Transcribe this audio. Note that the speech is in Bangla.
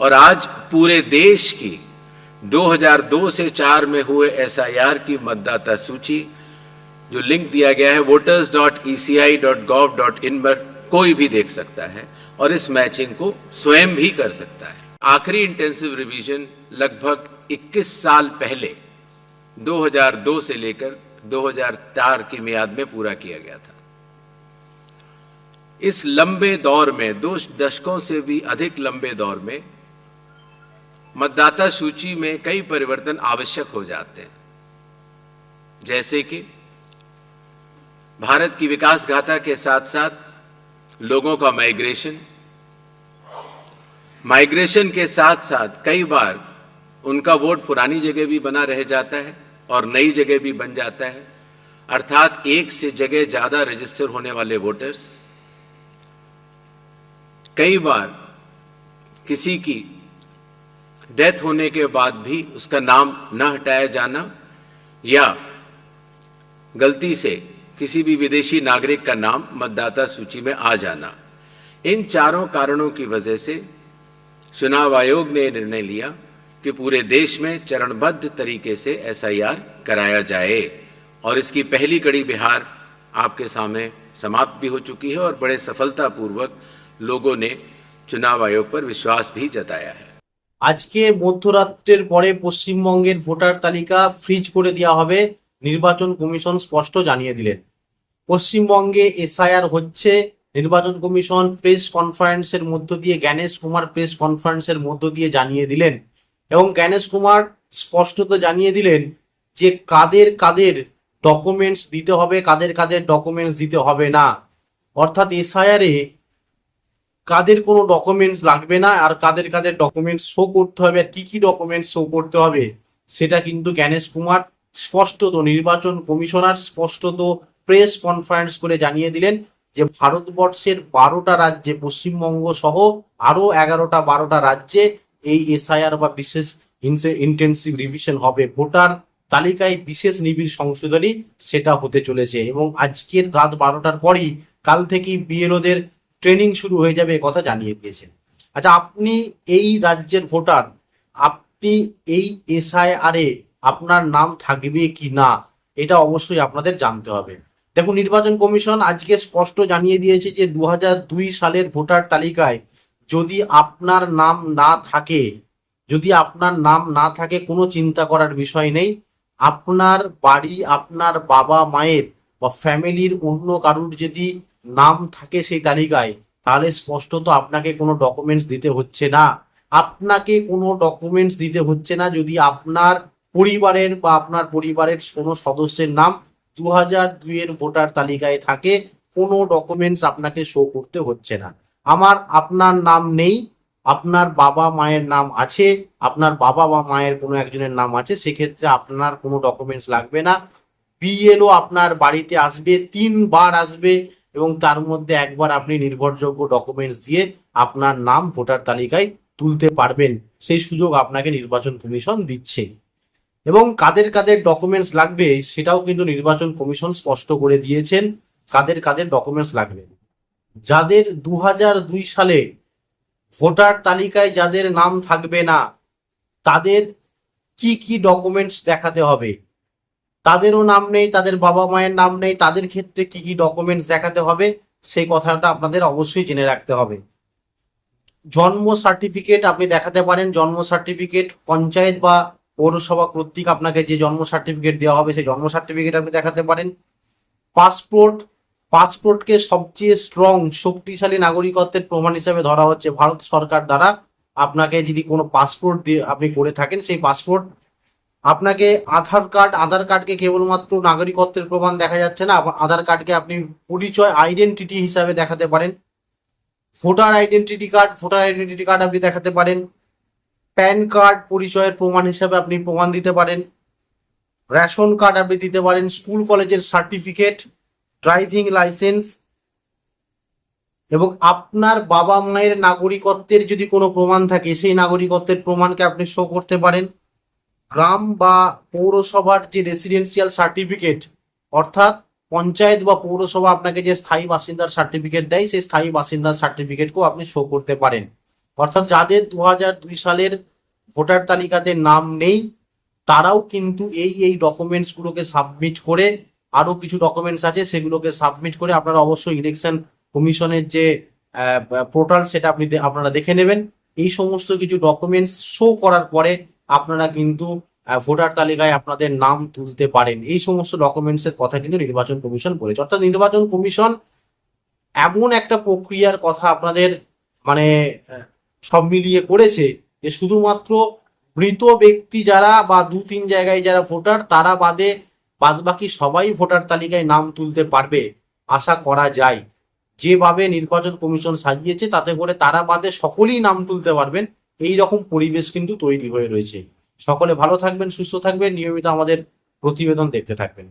और आज पूरे देश की 2002 से 4 में हुए एसआईआर की मतदाता सूची, जो लिंक दिया गया है voters dot E C I dot gov dot in पर कोई भी देख सकता है और इस मैचिंग को स्वयं भी कर सकता है। आखिरी इंटेंसिव रिवीजन लगभग 21 साल पहले 2002 से लेकर 2004 की मियाद में पूरा किया गया था। इस लंबे दौर में, दो दशकों से भी अधिक लंबे दौर में मतदाता सूची में कई परिवर्तन आवश्यक हो जाते हैं। जैसे कि भारत की विकास गाथा के साथ साथ लोगों का माइग्रेशन। माइग्रेशन के साथ साथ कई बार उनका वोट पुरानी जगह भी बना रह जाता है और नई जगह भी बन जाता है। अर्थात एक से जगह ज़्यादा रजिस्टर होने वाले वोटर्स। कई बार किसी की डेथ होने के बाद भी उसका नाम न हटाया जाना या गलती से किसी भी विदेशी नागरिक का नाम मतदाता सूची में आ जाना। इन चारों कारणों की वजह से चुनाव आयोग ने निर्णय लिया कि पूरे देश में चरणबद्ध तरीके से एसआईआर कराया जाए। और इसकी पहली कड़ी बिहार आपके सामने समाप्त भी हो चुकी है और बड़े सफलतापूर्वक लोगों ने चुनाव आयोग पर विश्वास भी जताया है। আজকে মধ্যরাত্রের পরে পশ্চিমবঙ্গের ভোটার তালিকা ফ্রিজ করে দেওয়া হবে, নির্বাচন কমিশন স্পষ্ট জানিয়ে দিলেন। পশ্চিমবঙ্গে এসআইআর হচ্ছে, নির্বাচন কমিশন প্রেস কনফারেন্সের মধ্য দিয়ে, জ্ঞানেশ কুমার প্রেস কনফারেন্সের মধ্য দিয়ে জানিয়ে দিলেন এবং জ্ঞানেশ কুমার স্পষ্টত জানিয়ে দিলেন যে কাদের কাদের ডকুমেন্টস দিতে হবে, কাদের কাদের ডকুমেন্টস দিতে হবে না। অর্থাৎ এসআইআর কাদের কোনো ডকুমেন্টস লাগবে না আর কাদের কাদের ডকুমেন্টস শো করতে হবে আর কি কি ডকুমেন্টস শো করতে হবে, সেটা কিন্তু জ্ঞানেশ কুমার স্পষ্টত নির্বাচন কমিশনার স্পষ্টত প্রেস কনফারেন্স করে জানিয়ে দিলেন যে ভারতবর্ষের বারোটা রাজ্যে, পশ্চিমবঙ্গ সহ আরও এগারোটা বারোটা রাজ্যে এই এসআইআর বা বিশেষ ইন্টেন্সিভ রিভিশন হবে। ভোটার তালিকায় বিশেষ নিবিড় সংশোধনী সেটা হতে চলেছে এবং আজকের রাত বারোটার পরই কাল থেকেই বিএলওদের ট্রেনিং শুরু হয়ে যাবে কথা জানিয়ে দিয়েছেন। আচ্ছা আপনি এই রাজ্যের ভোটার, আপনি এই এসআইআর এ আপনার নাম থাকবে কি না, এটা অবশ্যই আপনাদের জানতে হবে। দেখুন, নির্বাচন কমিশন আজকে স্পষ্ট জানিয়ে দিয়েছে যে দু সালের ভোটার তালিকায় যদি আপনার নাম না থাকে, যদি আপনার নাম না থাকে, কোনো চিন্তা করার বিষয় নেই। আপনার বাড়ি, আপনার বাবা মায়ের বা ফ্যামিলির অন্য কারুর যদি নাম থাকে সেই তালিকায়, তাহলে স্পষ্টত আপনাকে কোনো ডকুমেন্টস দিতে হচ্ছে না। আপনাকে কোনো ডকুমেন্টস দিতে হচ্ছে না যদি আপনার পরিবারের বা আপনার পরিবারের কোনো সদস্যের নাম দু হাজার দুইয়ের ভোটার তালিকায় থাকে, কোনো ডকুমেন্টস আপনাকে শো করতে হচ্ছে না। আমার আপনার নাম নেই, আপনার বাবা মায়ের নাম আছে, আপনার বাবা বা মায়ের কোনো একজনের নাম আছে, সেক্ষেত্রে আপনার কোনো ডকুমেন্টস লাগবে না। বিএলও আপনার বাড়িতে আসবে, তিনবার আসবে এবং তার মধ্যে একবার আপনি নির্ভরযোগ্য ডকুমেন্টস দিয়ে আপনার নাম, ভোটার তালিকায় তুলতে পারবেন। সেই সুযোগ আপনাকে নির্বাচন কমিশন দিচ্ছে। এবং কাদের কাদের ডকুমেন্টস লাগবে সেটাও কিন্তু নির্বাচন কমিশন স্পষ্ট করে দিয়েছেন। কাদের কাদের ডকুমেন্টস লাগবে? যাদের দু সালে ভোটার তালিকায় যাদের নাম থাকবে না, তাদের কি কি ডকুমেন্টস দেখাতে হবে? তাদেরও নাম নেই, তাদের বাবা মায়ের নাম নেই, তাদের ক্ষেত্রে কি কি ডকুমেন্টস দেখাতে হবে, সেই কথাটা আপনাদের অবশ্যই জেনে রাখতে হবে। জন্ম সার্টিফিকেট আপনি দেখাতে পারেন, জন্ম সার্টিফিকেট পঞ্চায়েত বা পৌরসভা কর্তৃক আপনাকে যে জন্ম সার্টিফিকেট দেওয়া হবে, সেই জন্ম সার্টিফিকেট আপনি দেখাতে পারেন। পাসপোর্ট পাসপোর্টকে সবচেয়ে স্ট্রং শক্তিশালী নাগরিকত্বের প্রমাণ হিসেবে ধরা হচ্ছে ভারত সরকার দ্বারা। আপনাকে যদি কোনো পাসপোর্ট দিয়ে আপনি করে থাকেন, সেই পাসপোর্ট আপনাকে আধার কার্ড, আধার কার্ডকে কেবলমাত্র নাগরিকত্বের প্রমাণ দেখা যাচ্ছে না আধার কার্ডকে আপনি পরিচয় আইডেন্টিটি হিসাবে দেখাতে পারেন। Voter identity card voter identity card আপনি দেখাতে পারেন। প্যান কার্ড পরিচয়ের প্রমাণ হিসাবে আপনি প্রমাণ দিতে পারেন। রেশন কার্ড আপনি দিতে পারেন। স্কুল কলেজের সার্টিফিকেট, ড্রাইভিং লাইসেন্স এবং আপনার বাবা মায়ের নাগরিকত্বের যদি কোনো প্রমাণ থাকে, সেই নাগরিকত্বের প্রমাণকে আপনি শো করতে পারেন। গ্রাম বা পৌরসভার যে রেসিডেন্সিয়াল সার্টিফিকেট অর্থাৎ পঞ্চায়েত বা পৌরসভা আপনাকে যে স্থায়ী বাসিন্দার সার্টিফিকেট দেয়, সেই স্থায়ী বাসিন্দার সার্টিফিকেটকেও আপনি শো করতে পারেন। অর্থাৎ যাদের দু দুই সালের ভোটার তালিকাতে নাম নেই, তারাও কিন্তু এই এই ডকুমেন্টস গুলোকে সাবমিট করে আরও কিছু ডকুমেন্টস আছে, সেগুলোকে সাবমিট করে আপনারা অবশ্যই ইলেকশন কমিশনের যে পোর্টাল সেটা আপনি আপনারা দেখে নেবেন। এই সমস্ত কিছু ডকুমেন্টস শো করার পরে আপনারা কিন্তু ভোটার তালিকায় আপনাদের নাম তুলতে পারেন। এই সমস্ত ডকুমেন্টস এর কথা কিন্তু নির্বাচন কমিশন বলেছে অর্থাৎ নির্বাচন কমিশন এমন একটা প্রক্রিয়ার কথা আপনাদের মানে সব মিলিয়ে করেছে যে শুধুমাত্র মৃত ব্যক্তি যারা বা দু তিন জায়গায় যারা ভোটার, তারা বাদে বাদ বাকি সবাই ভোটার তালিকায় নাম তুলতে পারবে, আশা করা যায়। যেভাবে নির্বাচন কমিশন সাজিয়েছে, তাতে করে তারা বাদে সকলেই নাম তুলতে পারবেন। এই রকম পরিবেশ কিন্তু তৈরি হয়ে রয়েছে। সকলে ভালো থাকবেন, সুস্থ থাকবেন, নিয়মিত আমাদের প্রতিবেদন দেখতে থাকবেন।